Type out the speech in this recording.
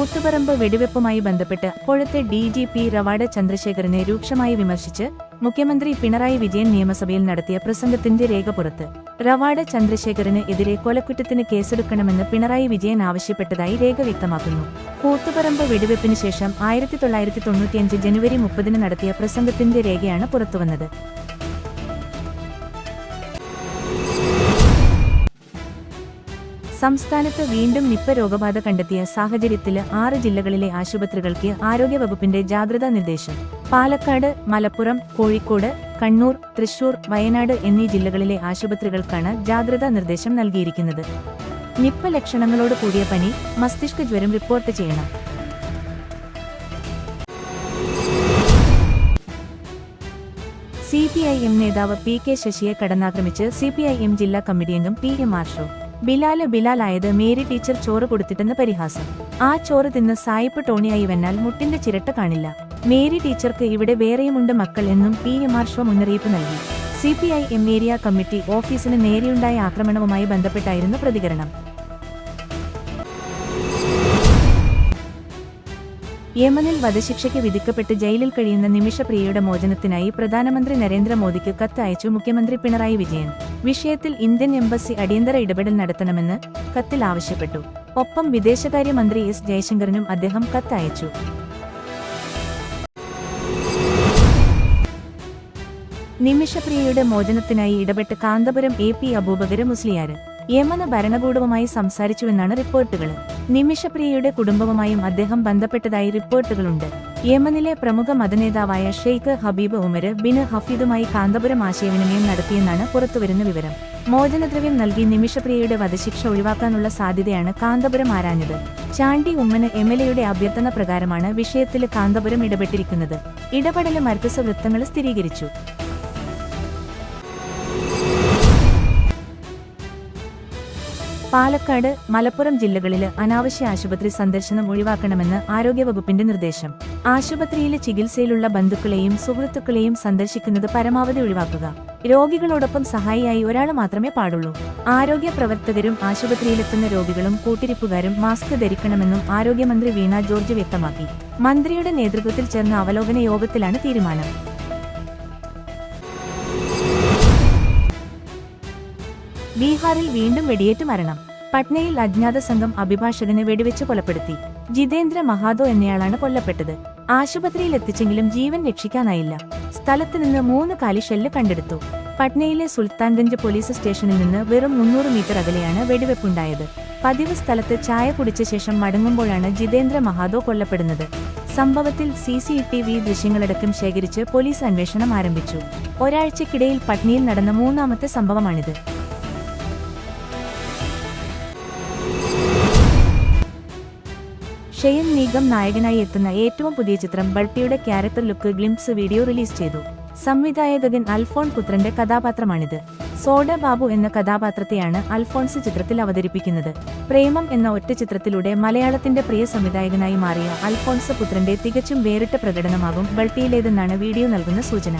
കൂത്തുപറമ്പ് വെടിവെപ്പുമായി ബന്ധപ്പെട്ട് അപ്പോഴത്തെ ഡി ജി പി റവാഡ ചന്ദ്രശേഖരനെ രൂക്ഷമായി വിമർശിച്ച് മുഖ്യമന്ത്രി പിണറായി വിജയൻ നിയമസഭയിൽ നടത്തിയ പ്രസംഗത്തിന്റെ രേഖ പുറത്ത് റവാഡ ചന്ദ്രശേഖരന് എതിരെ കൊലക്കുറ്റത്തിന് കേസെടുക്കണമെന്ന് പിണറായി വിജയൻ ആവശ്യപ്പെട്ടതായി രേഖ വ്യക്തമാക്കുന്നു. കൂത്തുപറമ്പ് വെടിവെപ്പിന് ശേഷം ആയിരത്തി തൊള്ളായിരത്തി തൊണ്ണൂറ്റിയഞ്ച് ജനുവരി മുപ്പതിന് നടത്തിയ പ്രസംഗത്തിന്റെ രേഖയാണ് പുറത്തുവന്നത്. സംസ്ഥാനത്ത് വീണ്ടും നിപ്പ രോഗബാധ കണ്ടെത്തിയ സാഹചര്യത്തിൽ ആറ് ജില്ലകളിലെ ആശുപത്രികൾക്ക് ആരോഗ്യവകുപ്പിന്റെ ജാഗ്രതാ നിർദ്ദേശം. പാലക്കാട് മലപ്പുറം കോഴിക്കോട് കണ്ണൂർ തൃശൂർ വയനാട് എന്നീ ജില്ലകളിലെ ആശുപത്രികൾക്കാണ് ജാഗ്രതാ നിർദ്ദേശം നൽകിയിരിക്കുന്നത്. നിപ്പ ലക്ഷണങ്ങളോട് കൂടിയ പനി മസ്തിഷ്ക ജ്വരം റിപ്പോർട്ട് ചെയ്യണം. സി പി ഐ എം നേതാവ് പി കെ ശശിയെ കടന്നാക്രമിച്ച് സി പി ഐ എം ജില്ലാ കമ്മിറ്റി അംഗം പി എം ആർഷോ ബിലാൽ ബിലാലായത് മേരി ടീച്ചർ ചോറ് കൊടുത്തിട്ടെന്ന് പരിഹാസം. ആ ചോറ് തിന്ന് സായിപ്പ് ടോണിയായി വന്നാൽ മുട്ടിന്റെ ചിരട്ട കാണില്ല. മേരി ടീച്ചർക്ക് ഇവിടെ വേറെയുമുണ്ട് മക്കൾ എന്നും പി എം ആർഷോ മുന്നറിയിപ്പ് നൽകി. C P I M area committee ഓഫീസിന് നേരെയുണ്ടായ ആക്രമണവുമായി ബന്ധപ്പെട്ടായിരുന്നു പ്രതികരണം. യമനിൽ വധശിക്ഷയ്ക്ക് വിധിക്കപ്പെട്ട് ജയിലിൽ കഴിയുന്ന നിമിഷപ്രിയയുടെ മോചനത്തിനായി പ്രധാനമന്ത്രി നരേന്ദ്രമോദിക്ക് കത്ത് അയച്ചു മുഖ്യമന്ത്രി പിണറായി വിജയൻ. വിഷയത്തിൽ ഇന്ത്യൻ എംബസി അടിയന്തര ഇടപെടൽ നടത്തണമെന്ന് കത്തിൽ ആവശ്യപ്പെട്ടു. ഒപ്പം വിദേശകാര്യമന്ത്രി എസ് ജയശങ്കറിനും അദ്ദേഹം കത്ത് അയച്ചു നിമിഷപ്രിയയുടെ മോചനത്തിനായി ഇടപെട്ട് കാന്തപുരം എ പി അബൂബകര് മുസ്ലിയാര്. യമന ഭരണകൂടവുമായി സംസാരിച്ചുവെന്നാണ് റിപ്പോർട്ടുകൾ. നിമിഷപ്രിയയുടെ കുടുംബവുമായും അദ്ദേഹം ബന്ധപ്പെട്ടതായി റിപ്പോർട്ടുകളുണ്ട്. യമനിലെ പ്രമുഖ മതനേതാവായ ഷെയ്ഖ് ഹബീബ് ഉമർ ബിൻ ഹഫീദുമായി കാന്തപുരം ആശയവിനിമയം നടത്തിയെന്നാണ് പുറത്തുവരുന്ന വിവരം. മോചനദ്രവ്യം നൽകി നിമിഷപ്രിയയുടെ വധശിക്ഷ ഒഴിവാക്കാനുള്ള സാധ്യതയാണ് കാന്തപുരം ആരാഞ്ഞത്. ചാണ്ടി ഉമ്മന് എംഎൽഎയുടെ അഭ്യർത്ഥന പ്രകാരമാണ് വിഷയത്തിൽ കാന്തപുരം ഇടപെട്ടിരിക്കുന്നത്. ഇടപെടലും മർക്കസ വൃത്തങ്ങൾ സ്ഥിരീകരിച്ചു. പാലക്കാട് മലപ്പുറം ജില്ലകളിലെ അനാവശ്യ ആശുപത്രി സന്ദർശനം ഒഴിവാക്കണമെന്ന് ആരോഗ്യവകുപ്പിന്റെ നിർദ്ദേശം. ആശുപത്രിയിലെ ചികിത്സയിലുള്ള ബന്ധുക്കളെയും സുഹൃത്തുക്കളെയും സന്ദർശിക്കുന്നത് പരമാവധി ഒഴിവാക്കുക. രോഗികളോടൊപ്പം സഹായിയായി ഒരാൾ മാത്രമേ പാടുള്ളൂ. ആരോഗ്യ പ്രവർത്തകരും ആശുപത്രിയിലെത്തുന്ന രോഗികളും കൂട്ടിരിപ്പുകാരും മാസ്ക് ധരിക്കണമെന്നും ആരോഗ്യമന്ത്രി വീണ ജോർജ് വ്യക്തമാക്കി. മന്ത്രിയുടെ നേതൃത്വത്തിൽ ചേർന്ന അവലോകന യോഗത്തിലാണ് തീരുമാനം. ബീഹാറിൽ വീണ്ടും വെടിയേറ്റ് മരണം. പട്നയിൽ അജ്ഞാത സംഘം അഭിഭാഷകനെ വെടിവെച്ച് കൊലപ്പെടുത്തി. ജിതേന്ദ്ര മഹാദോ എന്നയാളാണ് കൊല്ലപ്പെട്ടത്. ആശുപത്രിയിൽ എത്തിച്ചെങ്കിലും ജീവൻ രക്ഷിക്കാനായില്ല. സ്ഥലത്ത് നിന്ന് മൂന്ന് കാലി ഷെല്ല് കണ്ടെടുത്തു. പട്നയിലെ സുൽത്താൻഗഞ്ച് പോലീസ് സ്റ്റേഷനിൽ നിന്ന് വെറും മുന്നൂറ് മീറ്റർ അകലെയാണ് വെടിവെപ്പുണ്ടായത്. പതിവ് സ്ഥലത്ത് ചായ കുടിച്ച ശേഷം മടങ്ങുമ്പോഴാണ് ജിതേന്ദ്ര മഹാദോ കൊല്ലപ്പെടുന്നത്. സംഭവത്തിൽ സി സി ടി വി ദൃശ്യങ്ങളടക്കം ശേഖരിച്ച് പോലീസ് അന്വേഷണം ആരംഭിച്ചു. ഒരാഴ്ചക്കിടയിൽ പട്നയിൽ നടന്ന മൂന്നാമത്തെ സംഭവമാണിത്. ഷെയൻ നീഗം നായകനായി എത്തുന്ന ഏറ്റവും പുതിയ ചിത്രം ബൾട്ടിയുടെ character look glimpse video release ചെയ്തു. സംവിധായകൻ അൽഫോൺ പുത്രന്റെ കഥാപാത്രമാണിത്. സോഡ ബാബു എന്ന കഥാപാത്രത്തെയാണ് അൽഫോൺസ് ചിത്രത്തിൽ അവതരിപ്പിക്കുന്നത്. പ്രേമം എന്ന ഒറ്റ ചിത്രത്തിലൂടെ മലയാളത്തിന്റെ പ്രിയ സംവിധായകനായി മാറിയ അൽഫോൺസ് പുത്രന്റെ തികച്ചും വേറിട്ട പ്രകടനമാകും ബൾട്ടിയിലേതെന്നാണ് വീഡിയോ നൽകുന്ന സൂചന.